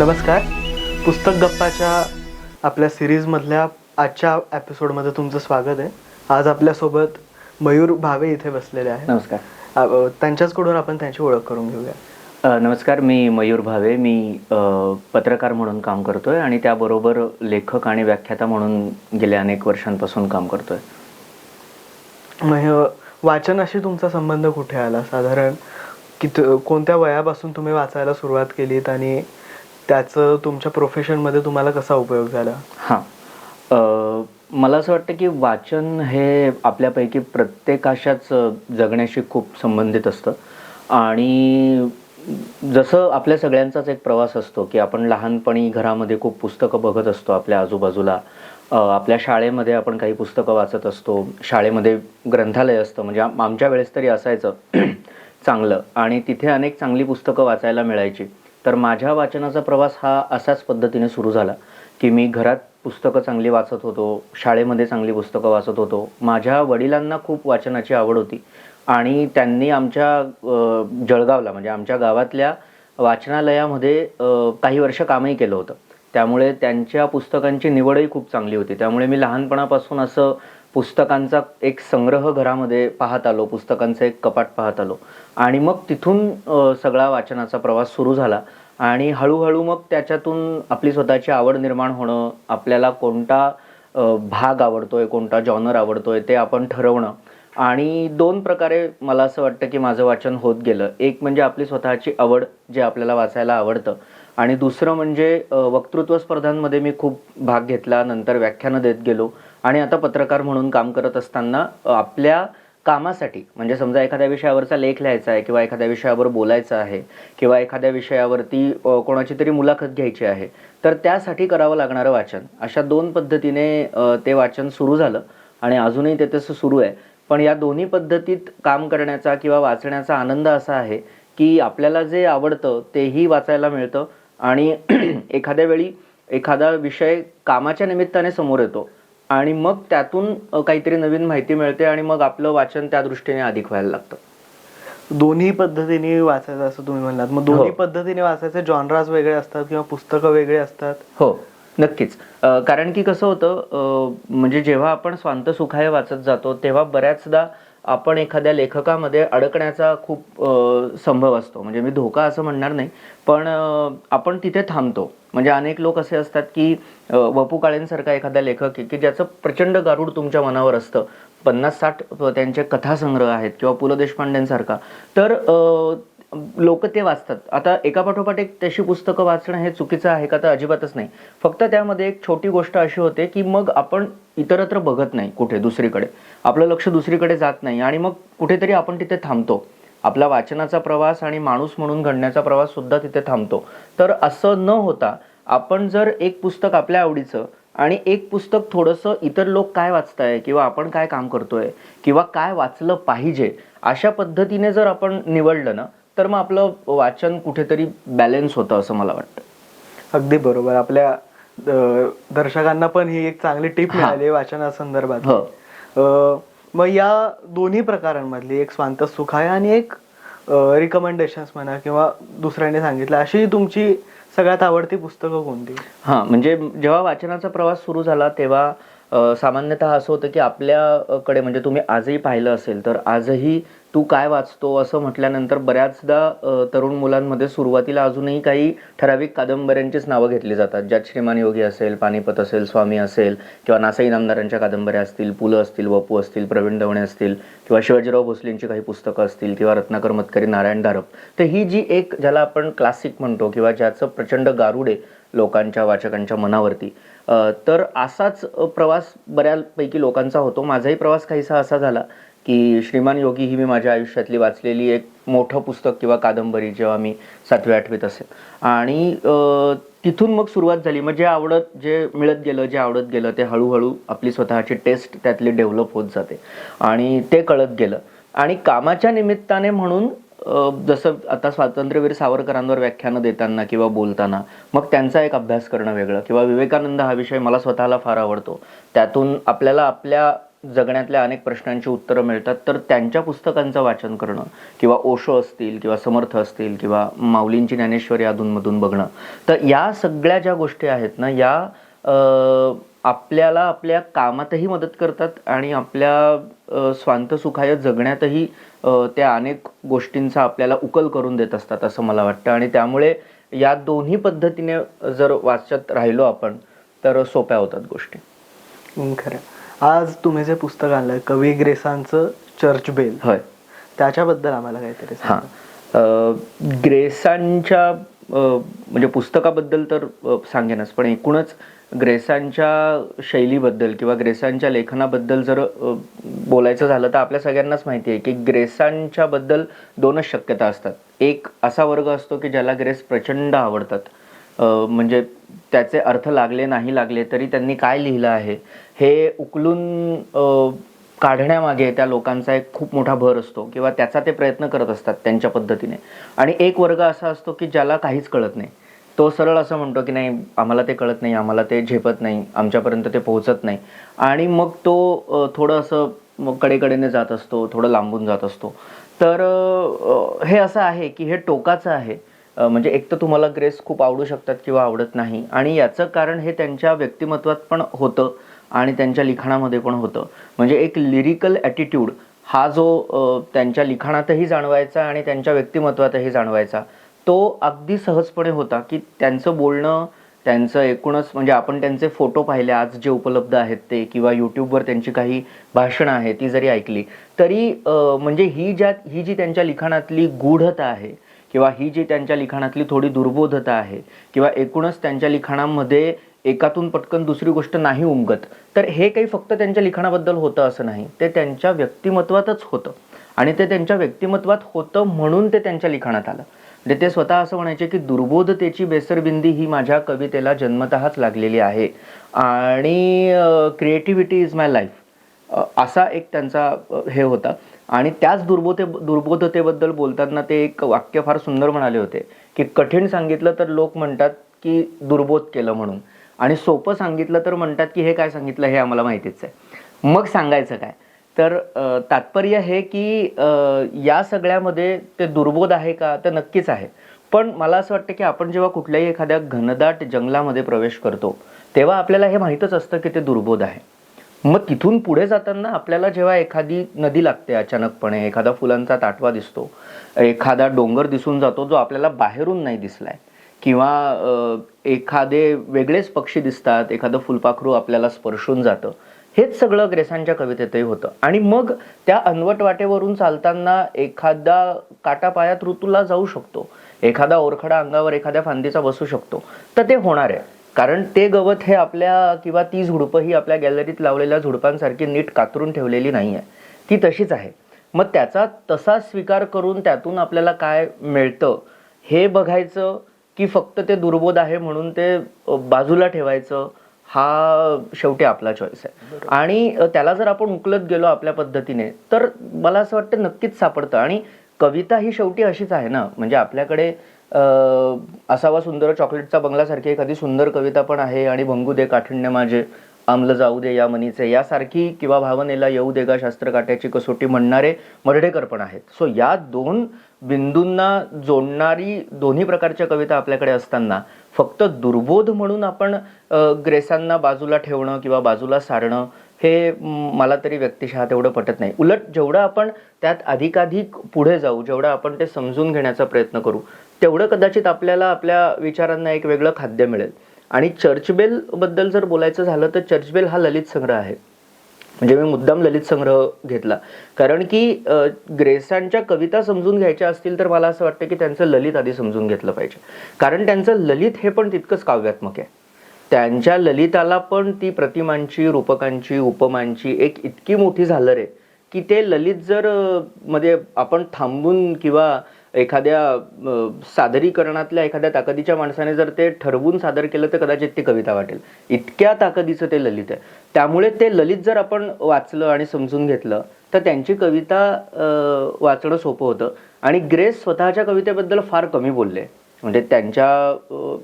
नमस्कार. पुस्तक गप्पाच्या आपल्या सिरीजमधल्या आजच्या एपिसोडमध्ये तुमचं स्वागत आहे. आज आपल्यासोबत मयूर भावे इथे बसलेले आहे नमस्कार. त्यांच्याचकडून आपण त्यांची ओळख करून घेऊया. नमस्कार मी मयूर भावे. मी पत्रकार म्हणून काम करतोय आणि त्याबरोबर लेखक आणि व्याख्याता म्हणून गेल्या अनेक वर्षांपासून काम करतोय. मग वाचनाशी तुमचा संबंध कुठे आला? साधारण कित कोणत्या वयापासून तुम्ही वाचायला सुरुवात केलीत आणि त्याचं तुमच्या प्रोफेशनमध्ये तुम्हाला कसा उपयोग झाला? हां. मला असं वाटतं की वाचन हे आपल्यापैकी प्रत्येकाशाच जगण्याशी खूप संबंधित असतं. आणि जसं आपल्या सगळ्यांचाच एक प्रवास असतो की आपण लहानपणी घरामध्ये खूप पुस्तकं बघत असतो आपल्या आजूबाजूला. आपल्या शाळेमध्ये आपण काही पुस्तकं वाचत असतो. शाळेमध्ये ग्रंथालय असतं. म्हणजे आमच्या वेळेस तरी असायचं. चांगलं. आणि तिथे अनेक चांगली पुस्तकं वाचायला मिळायची. तर माझ्या वाचनाचा प्रवास हा असाच पद्धतीने सुरू झाला की मी घरात पुस्तकं चांगली वाचत होतो शाळेमध्ये चांगली पुस्तकं वाचत होतो. माझ्या वडिलांना खूप वाचनाची आवड होती आणि त्यांनी आमच्या जळगावला म्हणजे आमच्या गावातल्या वाचनालयामध्ये काही वर्ष कामही केलं होतं. त्यामुळे त्यांच्या पुस्तकांची निवडही खूप चांगली होती. त्यामुळे मी लहानपणापासून असं पुस्तकांचा एक संग्रह घरामध्ये पाहत आलो पुस्तकांचं एक कपाट पाहत आलो. आणि मग तिथून सगळा वाचनाचा प्रवास सुरू झाला. आणि हळूहळू मग त्याच्यातून आपली स्वतःची आवड निर्माण होणं आपल्याला कोणता भाग आवडतोय कोणता जॉनर आवडतोय ते आपण ठरवणं. आणि दोन प्रकारे मला असं वाटतं की माझं वाचन होत गेलं. एक म्हणजे आपली स्वतःची आवड जे आपल्याला वाचायला आवडतं. आणि दुसरं म्हणजे वक्तृत्व स्पर्धांमध्ये मी खूप भाग घेतला नंतर व्याख्यानं देत गेलो. आणि आता पत्रकार म्हणून काम करत असताना आपल्या कामासाठी म्हणजे समजा एखाद्या विषयावरचा लेख लिहायचा आहे किंवा एखाद्या विषयावर बोलायचं आहे किंवा एखाद्या विषयावरती कोणाची तरी मुलाखत घ्यायची आहे तर त्यासाठी करावं लागणारं वाचन. अशा दोन पद्धतीने ते वाचन सुरू झालं आणि अजूनही ते तसं सुरू आहे. पण या दोन्ही पद्धतीत काम करण्याचा किंवा वाचण्याचा आनंद असा आहे की आपल्याला जे आवडतं तेही वाचायला मिळतं आणि एखाद्या वेळी एखादा विषय कामाच्या निमित्ताने समोर येतो आणि मग त्यातून काहीतरी नवीन माहिती मिळते आणि मग आपलं वाचन त्या दृष्टीने अधिक व्हायला लागतं. दोन्ही पद्धतीने वाचायचं असं तुम्ही म्हणलात. मग दोन्ही हो. पद्धतीने वाचायचे जॉनराज वेगळे असतात किंवा पुस्तकं वेगळे असतात? हो नक्कीच. कारण की कसं होतं म्हणजे जेव्हा आपण स्वांत सुखाय वाचत जातो तेव्हा बऱ्याचदा आपण एखाद्या लेखकामध्ये अडकण्याचा खूप संभव असतो. म्हणजे मी धोका असं म्हणणार नाही पण आपण तिथे थांबतो. म्हणजे अनेक लोक असे असतात की वपू काळेंसारखा एखादा लेखक आहे की ज्याचं प्रचंड गारूड तुमच्या मनावर असतं. पन्नास साठ त्यांचे कथासंग्रह आहेत किंवा पु ल देशपांडेंसारखा. तर लोक ते वाचतात. आता एका पाठोपाठ एक तशी पुस्तकं वाचणं हे चुकीचं आहे का तर अजिबातच नाही. फक्त त्यामध्ये एक छोटी गोष्ट अशी होते की मग आपण इतरत्र बघत नाही कुठे दुसरीकडे. आपलं लक्ष दुसरीकडे जात नाही आणि मग कुठेतरी आपण तिथे थांबतो. आपला वाचनाचा प्रवास आणि माणूस म्हणून घडण्याचा प्रवास सुद्धा तिथे थांबतो. तर असं न होता आपण जर एक पुस्तक आपल्या आवडीचं आणि एक पुस्तक थोडंसं इतर लोक काय वाचताय किंवा आपण काय काम करतोय किंवा काय वाचलं पाहिजे अशा पद्धतीने जर आपण निवडलं ना तर मग आपलं वाचन कुठेतरी बॅलन्स होतं असं मला वाटतं. अगदी बरोबर. आपल्या दर्शकांना पण ही एक चांगली टीप. मिळाली आहे वाचनासंदर्भात. हो. मग या दोन्ही प्रकारांमधली एक स्वांत सुखाय आणि एक रिकमेंडेशन्स म्हणा किंवा दुसऱ्याने सांगितलं अशी तुमची सगळ्यात आवडती पुस्तकं कोणती? हां म्हणजे जेव्हा वाचनाचा प्रवास सुरू झाला तेव्हा सामान्यतः असं होतं की आपल्याकडे म्हणजे तुम्ही आजही पाहिलं असेल तर आजही तू काय वाचतो असं म्हटल्यानंतर बऱ्याचदा तरुण मुलांमध्ये सुरुवातीला अजूनही काही ठराविक कादंबऱ्यांचीच नावं घेतली जातात. ज्यात श्रीमान योगी असेल पानिपत असेल स्वामी असेल किंवा नासाई नामदारांच्या कादंबऱ्या असतील पु ल असतील वपू असतील प्रवीण दवणे असतील किंवा शिवाजीराव भोसलेंची काही पुस्तकं असतील किंवा रत्नाकर मतकरी नारायण धारप तर ही जी एक ज्याला आपण क्लासिक म्हणतो किंवा ज्याचं प्रचंड गारुडे आहे लोकांच्या वाचकांच्या मनावरती तर असाच प्रवास बऱ्यापैकी लोकांचा होतो. माझाही प्रवास काहीसा असा झाला की श्रीमान योगी ही मी माझ्या आयुष्यातली वाचलेली एक मोठं पुस्तक किंवा कादंबरी जेव्हा मी सातव्या आठवीत असेल. आणि तिथून मग सुरुवात झाली. मग जे आवडत जे मिळत गेलं जे आवडत गेलं ते हळूहळू आपली स्वतःची टेस्ट त्यातली डेव्हलप होत जाते. आणि ते कळत गेलं. आणि कामाच्या निमित्ताने म्हणून जसं आता स्वातंत्र्यवीर सावरकरांवर व्याख्यानं देताना किंवा बोलताना मग त्यांचा एक अभ्यास करणं वेगळं. किंवा विवेकानंद हा विषय मला स्वतःला फार आवडतो. त्यातून आपल्याला आपल्या जगण्यातल्या अनेक प्रश्नांची उत्तरं मिळतात. तर त्यांच्या पुस्तकांचं वाचन करणं किंवा ओशो असतील किंवा समर्थ असतील किंवा माऊलींची ज्ञानेश्वरी अधूनमधून बघणं. तर या सगळ्या ज्या गोष्टी आहेत ना या आपल्याला आपल्या कामातही मदत करतात आणि आपल्या अ, स्वांत सुखाय जगण्यातही त्या अनेक गोष्टींचा आपल्याला उकल करून देत असतात असं मला वाटतं. आणि त्यामुळे या दोन्ही पद्धतीने जर वाचत राहिलो आपण तर सोप्या होतात गोष्टी. खरं आज तुम्ही जे पुस्तक आणलंय कवी ग्रेसांचं चर्च बेल होय. त्याच्याबद्दल आम्हाला काहीतरी हां. ग्रेसांच्या म्हणजे पुस्तकाबद्दल तर सांगेनच पण एकूणच ग्रेसांच्या शैलीबद्दल किंवा ग्रेसांच्या लेखनाबद्दल जर बोलायचं झालं तर आपल्या सगळ्यांनाच माहिती आहे की ग्रेसांच्याबद्दल दोनच शक्यता असतात. एक असा वर्ग असतो की ज्याला ग्रेस प्रचंड आवडतात. म्हणजे त्याचे अर्थ लागले नाही लागले तरी त्यांनी काय लिहिलं आहे हे उकलून काढण्यामागे त्या लोकांचा एक खूप मोठा भर असतो किंवा त्याचा ते प्रयत्न करत असतात त्यांच्या पद्धतीने. आणि एक वर्ग असा असतो की ज्याला काहीच कळत नाही. तो सरळ असं म्हणतो की नाही आम्हाला ते कळत नाही आम्हाला ते झेपत नाही आमच्यापर्यंत ते पोहोचत नाही. आणि मग तो थोडं असं मग कडेकडेने जात असतो थोडं लांबून जात असतो. तर हे असं आहे की हे टोकाचं आहे. म्हणजे एक तर तुम्हाला ग्रेस खूप आवडू शकतात किंवा आवडत नाही. आणि याचं कारण हे त्यांच्या व्यक्तिमत्वात पण होतं आणि त्यांच्या लिखाणामध्ये पण होतं. म्हणजे एक लिरिकल ॲटिट्यूड हा जो त्यांच्या लिखाणातही जाणवायचा आणि त्यांच्या व्यक्तिमत्वातही जाणवायचा. तो अगदी सहजपणे होता की त्यांचं बोलणं त्यांचं एकूणच म्हणजे आपण त्यांचे फोटो पाहिले आज जे उपलब्ध आहेत ते किंवा यूट्यूबवर त्यांची काही भाषणं आहेत ती जरी ऐकली तरी म्हणजे ही ज्या ही जी त्यांच्या लिखाणातली गूढता आहे किंवा ही जी त्यांच्या लिखाणातली थोडी दुर्बोधता आहे किंवा एकूणच त्यांच्या लिखाणामध्ये एकातून पटकन दुसरी गोष्ट नाही उमगत तर हे काही फक्त त्यांच्या लिखाणाबद्दल होतं असं नाही. ते त्यांच्या व्यक्तिमत्वातच होतं. आणि ते त्यांच्या व्यक्तिमत्वात होतं म्हणून ते त्यांच्या लिखाणात आलं. म्हणजे ते स्वतः असं म्हणायचे की दुर्बोधतेची बेसरबिंदी ही माझ्या कवितेला जन्मतःच लागलेली आहे. आणि क्रिएटिव्हिटी इज माय लाईफ असा एक त्यांचा हे होता. आणि त्याच दुर्बोधे दुर्बोधतेबद्दल बोलताना ते एक वाक्य फार सुंदर म्हणाले होते की कठीण सांगितलं तर लोक म्हणतात की दुर्बोध केलं म्हणून. आणि सोपं सांगितलं तर म्हणतात की हे काय सांगितलं हे आम्हाला माहितीच आहे. मग सांगायचं काय? तर तात्पर्य हे की या सगळ्यामध्ये ते दुर्बोध आहे का तर नक्कीच आहे. पण मला असं वाटतं की आपण जेव्हा कुठल्याही एखाद्या घनदाट जंगलामध्ये प्रवेश करतो तेव्हा आपल्याला हे माहीतच असतं की ते दुर्बोध आहे. मग तिथून पुढे जाताना आपल्याला जेव्हा एखादी नदी लागते अचानकपणे एखादा फुलांचा ताटवा दिसतो एखादा डोंगर दिसून जातो जो आपल्याला बाहेरून नाही दिसलाय किंवा एखादे वेगळेच पक्षी दिसतात एखादं फुलपाखरू आपल्याला स्पर्शून जातं हेच सगळं ग्रेसांच्या कवितेतही होतं. आणि मग त्या अनवट वाटेवरून चालताना एखादा काटापायात ऋतूला जाऊ शकतो. एखादा ओरखडा अंगावर एखाद्या फांदीचा बसू शकतो. तर ते होणार आहे. कारण ते गवत हे आपल्या किंवा ती झुडपं ही आपल्या गॅलरीत लावलेल्या झुडपांसारखी नीट कातरून ठेवलेली नाही आहे. ती तशीच आहे. मग त्याचा तसा स्वीकार करून त्यातून आपल्याला काय मिळतं? हे बघायचं की फक्त ते दुर्बोध आहे म्हणून ते बाजूला ठेवायचं? हा शेवटी आपला चॉईस आहे. आणि त्याला जर आपण उकलत गेलो आपल्या पद्धतीने तर मला असं वाटतं नक्कीच सापडतं. आणि कविता ही शेवटी अशीच आहे ना. म्हणजे आपल्याकडे असावा सुंदर चॉकलेटचा बंगलासारखी एखादी सुंदर कविता पण आहे आणि भंगू दे काठिण्य माझे. आमलं जाऊ दे या मनीचे यासारखी किंवा भावनेला येऊ दे गा शास्त्रकाठ्याची कसोटी म्हणणारे मर्ढेकर पण आहेत. सो या दोन बिंदूंना जोडणारी दोन्ही प्रकारच्या कविता आपल्याकडे असताना फक्त दुर्बोध म्हणून आपण ग्रेसांना बाजूला ठेवणं किंवा बाजूला सारणं हे मला तरी व्यक्तिशः तेवढं पटत नाही. उलट जेवढं आपण त्यात अधिकाधिक पुढे जाऊ जेवढं आपण ते समजून घेण्याचा प्रयत्न करू तेवढं कदाचित आपल्याला आपल्या विचारांना एक वेगळं खाद्य मिळेल. आणि चर्चबेल बद्दल जर बोलायचं झालं तर चर्चबेल हा ललित संग्रह आहे. म्हणजे मी मुद्दाम ललित संग्रह घेतला. कारण की ग्रेसांच्या कविता समजून घ्यायच्या असतील तर मला असं वाटतं की त्यांचं ललित आधी समजून घेतलं पाहिजे. कारण त्यांचं ललित हे पण तितकंच काव्यात्मक आहे. त्यांच्या ललिताला पण ती प्रतिमांची रूपकांची उपमांची एक इतकी मोठी झालर आहे की ते ललित जर मध्ये आपण थांबून किंवा एखाद्या सादरीकरणातल्या एखाद्या ताकदीच्या माणसाने जर ते ठरवून सादर केलं तर कदाचित ती कविता वाटेल. इतक्या ताकदीचं ते ललित आहे. त्यामुळे ते ललित जर आपण वाचलं आणि समजून घेतलं तर त्यांची कविता वाचणं सोपं होतं. आणि ग्रेस स्वतःच्या कवितेबद्दल फार कमी बोलले. म्हणजे त्यांच्या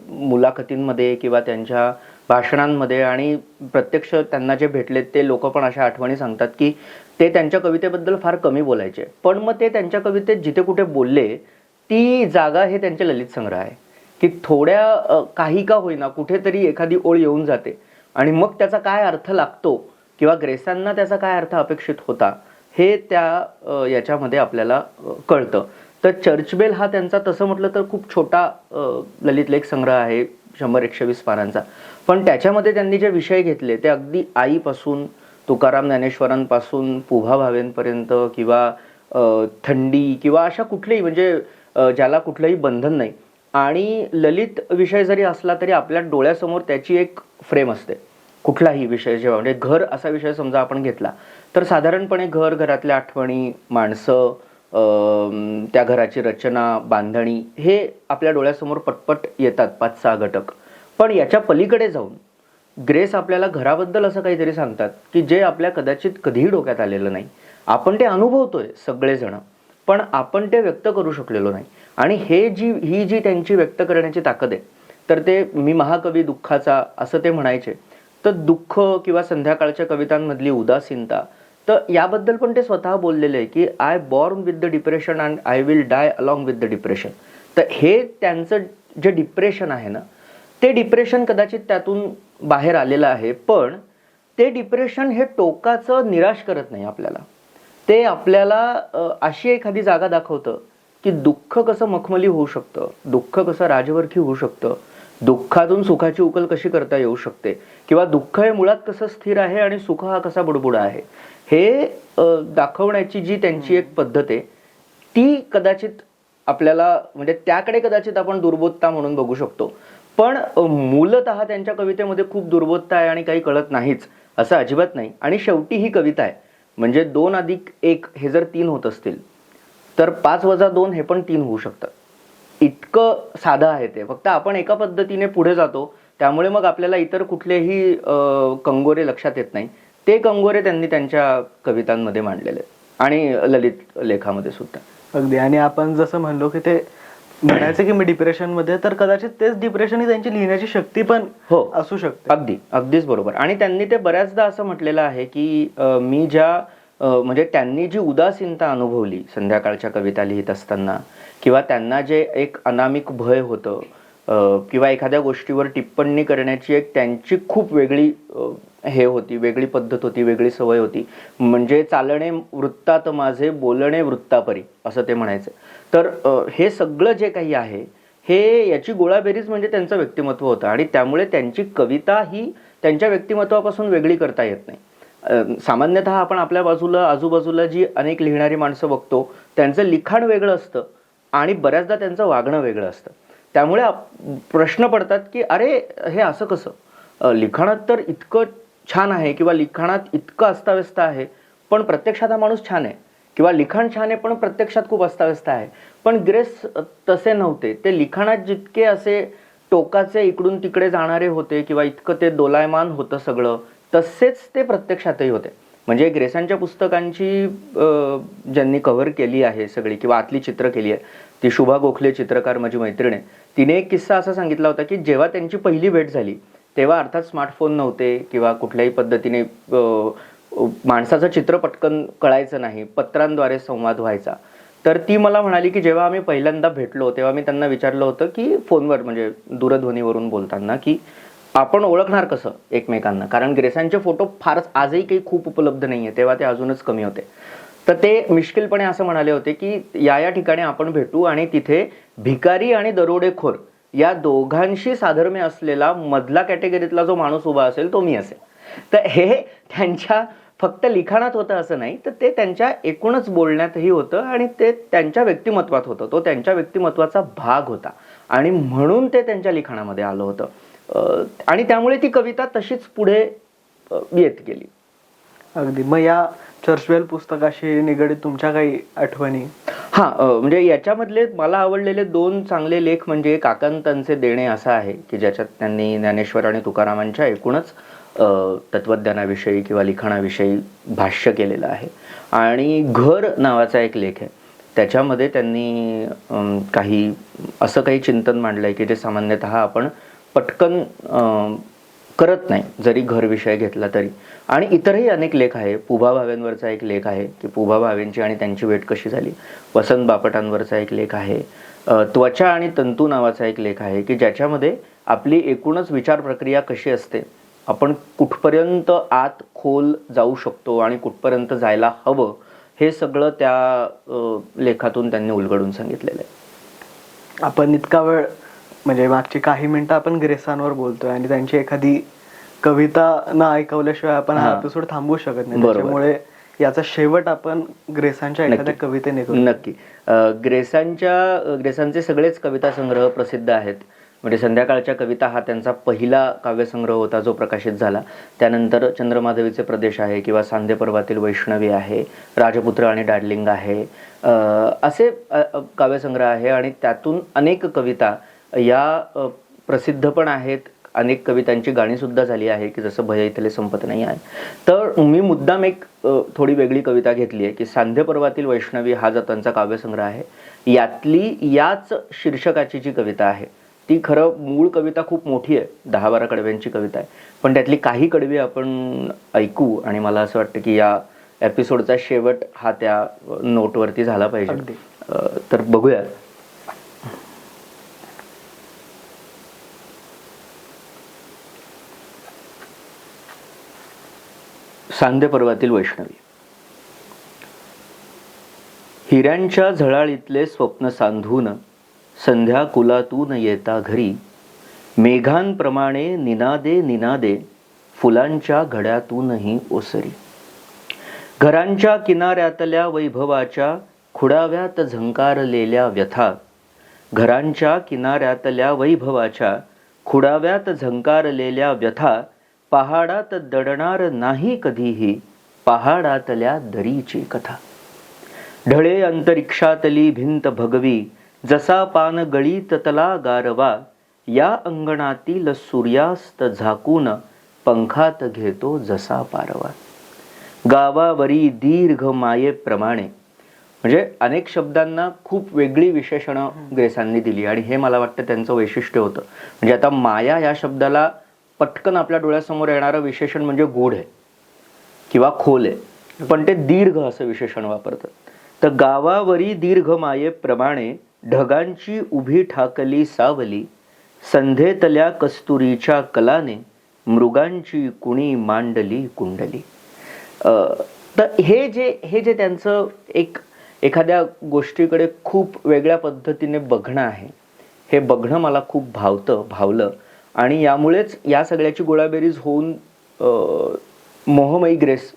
मुलाखतींमध्ये किंवा त्यांच्या भाषणांमध्ये आणि प्रत्यक्ष त्यांना जे भेटले ते लोक पण अशा आठवणी सांगतात की ते त्यांच्या कवितेबद्दल फार कमी बोलायचे. पण मग ते त्यांच्या कवितेत जिथे कुठे बोलले ती जागा हे त्यांचे ललित संग्रह आहे. की थोड्या काही का होईना कुठेतरी एखादी ओळ येऊन जाते. आणि मग त्याचा काय अर्थ लागतो किंवा ग्रेसांना त्याचा काय अर्थ अपेक्षित होता हे त्या याच्यामध्ये आपल्याला कळतं. तर चर्चबेल हा त्यांचा तसं म्हटलं तर खूप छोटा ललित लेख संग्रह आहे शंभर एकशे वीस पानांचा. पण त्याच्यामध्ये त्यांनी जे विषय घेतले ते अगदी आईपासून तुकाराम ज्ञानेश्वरांपासून पुभा भावेंपर्यंत किंवा थंडी किंवा अशा कुठलेही म्हणजे ज्याला कुठलंही बंधन नाही. आणि ललित विषय जरी असला तरी आपल्या डोळ्यासमोर त्याची एक फ्रेम असते. कुठलाही विषय जेव्हा म्हणजे घर असा विषय समजा आपण घेतला तर साधारणपणे घर घरातल्या आठवणी माणसं त्या घराची रचना बांधणी हे आपल्या डोळ्यासमोर पटपट येतात पाच सहा घटक. पण याच्या पलीकडे जाऊन ग्रेस आपल्याला घराबद्दल असं काहीतरी सांगतात की जे आपल्या कदाचित कधीही डोक्यात आलेलं नाही. आपण ते अनुभवतोय सगळेजण पण आपण ते व्यक्त करू शकलेलो नाही. आणि हे जी ही जी त्यांची व्यक्त करण्याची ताकद आहे तर ते मी महाकवी दुःखाचा असं ते म्हणायचे तर दुःख किंवा संध्याकाळच्या कवितांमधली उदासीनता तर याबद्दल पण ते स्वतः बोललेले आहे की I born with the depression and I will die along with the depression तर हे त्यांचं जे डिप्रेशन आहे ना ते डिप्रेशन कदाचित त्यातून बाहेर आलेलं आहे पण ते डिप्रेशन हे टोकाचं निराश करत नाही आपल्याला. ते आपल्याला अशी एखादी जागा दाखवतं की दुःख कसं मखमली होऊ शकतं दुःख कसं राजवरखी होऊ शकतं दुःखातून सुखाची उकल कशी करता येऊ शकते किंवा दुःख हे मुळात कसं स्थिर आहे आणि सुख हा कसा बुडबुडा आहे हे दाखवण्याची जी त्यांची एक पद्धत आहे ती कदाचित आपल्याला म्हणजे त्याकडे कदाचित आपण दुर्बोधता म्हणून बघू शकतो. पण मूलत मूलतः त्यांच्या कवितेमध्ये खूप दुर्बोधता आहे आणि काही कळत नाहीच असं अजिबात नाही. आणि शेवटी ही कविता आहे. म्हणजे दोन अधिक एक हे जर तीन होत असतील तर पाच वजा दोन हे पण तीन होऊ शकतात इतकं साधं आहे ते. फक्त आपण एका पद्धतीने पुढे जातो त्यामुळे मग आपल्याला इतर कुठलेही कंगोरे लक्षात येत नाही. ते कंगोरे त्यांनी त्यांच्या कवितांमध्ये मांडलेले. आहेत आणि ललित लेखामध्ये सुद्धा. अगदी. आणि आपण जसं म्हणलो की ते म्हणायचं की मी डिप्रेशनमध्ये तर कदाचित तेच डिप्रेशन ही त्यांची लिहिण्याची शक्ती पण हो असू शकते. अगदी अगदीच बरोबर. आणि त्यांनी ते बऱ्याचदा असं म्हटलेलं आहे की अ, मी ज्या अ, म्हणजे त्यांनी जी उदासीनता अनुभवली संध्याकाळच्या कविता लिहित असताना किंवा त्यांना जे एक अनामिक भय होतं अ, किंवा एखाद्या गोष्टीवर टिप्पणी करण्याची एक त्यांची खूप वेगळी अ, हे होती वेगळी पद्धत होती वेगळी सवय होती. म्हणजे चालणे वृत्तात माझे बोलणे वृत्तापरी असं ते म्हणायचं. तर हे सगळं जे काही आहे हे याची गोळाबेरीज म्हणजे त्यांचं व्यक्तिमत्व होतं आणि त्यामुळे त्यांची कविता ही त्यांच्या व्यक्तिमत्वापासून वेगळी करता येत नाही. सामान्यतः सामान्यतः आपण आपल्या बाजूला आजूबाजूला जी अनेक लिहिणारी माणसं बघतो त्यांचं लिखाण वेगळं असतं आणि बऱ्याचदा त्यांचं वागणं वेगळं असतं. त्यामुळे आप- प्रश्न पडतात की अरे हे असं कसं? लिखाणात तर इतकं छान आहे किंवा लिखाणात इतकं अस्ताव्यस्त आहे पण प्रत्यक्षात हा माणूस छान आहे. किंवा लिखाण छान आहे पण प्रत्यक्षात खूप अस्ताव्यस्त आहे. पण ग्रेस तसे नव्हते. ते लिखाणात जितके असे टोकाचे इकडून तिकडे जाणारे होते किंवा इतकं ते दोलायमान होतं सगळं तसेच ते प्रत्यक्षातही होते. म्हणजे ग्रेसांच्या पुस्तकांची ज्यांनी कव्हर केली आहे सगळी किंवा आतली चित्र केली आहे ती शुभा गोखले चित्रकार माझी मैत्रीण आहे तिने एक किस्सा असा सांगितला होता की जेव्हा त्यांची पहिली भेट झाली तेव्हा अर्थात स्मार्टफोन नव्हते किंवा कुठल्याही पद्धतीने माणसाचं चित्र पटकन कळायचं नाही पत्रांद्वारे संवाद व्हायचा. तर ती मला म्हणाली की जेव्हा आम्ही पहिल्यांदा भेटलो तेव्हा मी त्यांना विचारलं होतं की फोनवर म्हणजे दूरध्वनीवरून बोलताना की आपण ओळखणार कसं एकमेकांना? कारण ग्रेसांचे फोटो फारच आजही काही खूप उपलब्ध नाही आहे तेव्हा ते अजूनच कमी होते. तर ते मिश्किलपणे असं म्हणाले होते की या या ठिकाणी आपण भेटू आणि तिथे भिकारी आणि दरोडेखोर या दोघांशी साधर्म्य असलेला मधला कॅटेगरीतला जो माणूस उभा असेल तो मी असेल. तर हे त्यांच्या फक्त लिखाणात होतं असं नाही तर ते त्यांच्या एकूणच बोलण्यातही होतं आणि ते त्यांच्या व्यक्तिमत्वात होतं. तो त्यांच्या व्यक्तिमत्वाचा भाग होता. आणि म्हणून ते त्यांच्या लिखाणामध्ये आलं होतं. आणि त्यामुळे ती कविता तशीच पुढे येत गेली. अगदी. मग या चर्चवेल पुस्तकाशी निगडीत तुमच्या काही आठवणी? हा म्हणजे याच्यामधले मला आवडलेले दोन चांगले लेख म्हणजे काकांतांचे देणे असं आहे की ज्याच्यात त्यांनी ज्ञानेश्वर आणि तुकारामांच्या एकूणच तत्त्वज्ञानाविषयी तत्वज्ञानाविषयी किंवा लिखाणाविषयी भाष्य केलेलं आहे. आणि घर नावाचा एक लेख आहे. त्याच्यामध्ये त्यांनी काही असं काही चिंतन मांडलं आहे की जे सामान्यतः आपण पटकन करत नाही जरी घर विषय घेतला तरी. आणि इतरही अनेक लेख आहे. पुभा भावेंवरचा एक लेख आहे की पुभा भावेंची आणि त्यांची भेट कशी झाली? वसंत बापटांवरचा एक लेख आहे. त्वचा आणि तंतू नावाचा एक लेख आहे की ज्याच्यामध्ये आपली एकूणच विचार प्रक्रिया कशी असते? आपण कुठपर्यंत आत खोल जाऊ शकतो आणि कुठपर्यंत जायला हवं हे सगळं त्या लेखातून त्यांनी उलगडून सांगितलेलं आहे आपण इतका वेळ म्हणजे मागची काही मिनिटं आपण ग्रेसांवर बोलतोय आणि त्यांची एखादी कविता न ऐकवल्याशिवाय आपण हा. एपिसोड थांबवू शकत नाही. त्याच्यामुळे याचा शेवट आपण ग्रेसांच्या एखाद्या. कवितेने नक्की ग्रेसांच्या ग्रेसांचे सगळेच कविता संग्रह प्रसिद्ध आहेत म्हणजे संध्याकाळच्या कविता हा त्यांचा पहिला काव्यसंग्रह होता जो प्रकाशित झाला. त्यानंतर चंद्रमाधवीचे प्रदेश आहे किंवा सांधे पर्वातील वैष्णवी आहे राजपुत्र आणि डार्लिंग आहे. असे काव्यसंग्रह आहे आणि त्यातून अनेक कविता या प्रसिद्ध पण आहेत. अनेक कवितांची गाणीसुद्धा झाली आहे की जसं भय इथले संपत नाही आहे. तर मी मुद्दाम एक थोडी वेगळी कविता घेतली आहे की सांध्य पर्वातील वैष्णवी हा जो त्यांचा काव्यसंग्रह आहे यातली याच शीर्षकाची जी कविता आहे ती खरं मूळ कविता खूप मोठी आहे. दहा बारा कडव्यांची कविता आहे. पण त्यातली काही कडवी आपण ऐकू आणि मला असं वाटतं की या एपिसोडचा शेवट हा त्या नोटवरती झाला पाहिजे. तर बघूया. सांध्य पर्वातील वैष्णवी. हिऱ्यांच्या झळाळीतले स्वप्न सांधून संध्या कुलातून येता घरी. मेघांप्रमाणे निनादे निनादे फुलांच्या घड्यातूनही ओसरी. घरांच्या किनाऱ्यातल्या वैभवाच्या खुडाव्यात झंकारलेल्या व्यथा घरांच्या किनाऱ्यातल्या वैभवाच्या खुडाव्यात झंकारलेल्या व्यथा पहाडात दडणार नाही कधीही पहाडातल्या दरीची कथा. ढळे अंतरिक्षातली भिंत भगवी जसा पान गळीत तला गारवा या अंगणातील सूर्यास्त झाकून पंखात घेतो जसा पारवा. गावावरी दीर्घ मायेप्रमाणे म्हणजे अनेक शब्दांना खूप वेगळी विशेषणं ग्रेसांनी दिली आणि हे मला वाटतं त्यांचं वैशिष्ट्य होतं. म्हणजे आता माया या शब्दाला पटकन आपल्या डोळ्यासमोर येणारं विशेषण म्हणजे गूढ आहे किंवा खोल आहे. पण ते दीर्घ असं विशेषण वापरतात. तर गावावरी दीर्घ मायेप्रमाणे ढगांची उभी ठाकली सावली संधेतल्या कस्तुरीच्या कलाने मृगांची कुणी मांडली कुंडली. तर हे जे हे जे त्यांचं एक एखाद्या गोष्टीकडे खूप वेगळ्या पद्धतीने बघणं आहे हे बघणं मला खूप भावतं भावलं. आणि यामुळेच या सगळ्याची गोळाबेरीज होऊन मोहमयी ग्रेस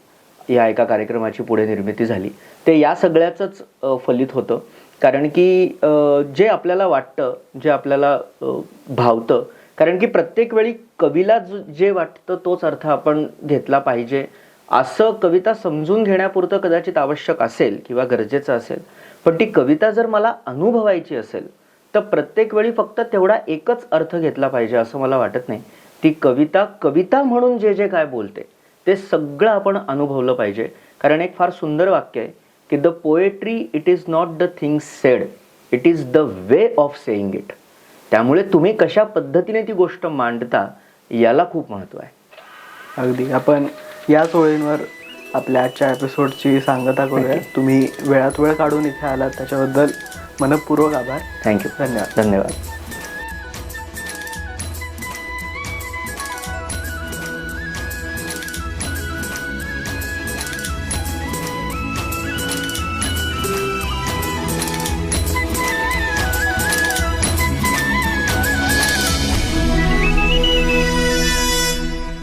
या एका कार्यक्रमाची पुढे निर्मिती झाली. ते या सगळ्याचंच फलित होतं. कारण की जे आपल्याला वाटतं जे आपल्याला भावतं कारण की प्रत्येक वेळी कवीला जो- जे वाटतं तोच अर्थ आपण घेतला पाहिजे. असं कविता समजून घेण्यापुरतं कदाचित आवश्यक असेल किंवा गरजेचं असेल. पण ती कविता जर मला अनुभवायची असेल तर प्रत्येक वेळी फक्त तेवढा एकच अर्थ घेतला पाहिजे असं मला वाटत नाही. ती कविता कविता म्हणून जे जे काय बोलते ते सगळं आपण अनुभवलं पाहिजे. कारण एक फार सुंदर वाक्य आहे. की the poetry it is not the thing said it is the way of saying it त्यामुळे तुम्ही कशा पद्धतीने ती गोष्ट मांडता याला खूप महत्त्व आहे. अगदी. आपण याच ओळींवर आपल्या आजच्या एपिसोडची सांगता करूया तुम्ही वेळात वेळ काढून इथे आलात. त्याच्याबद्दल मनपूर्वक आभार. थँक्यू धन्यवाद. धन्यवाद.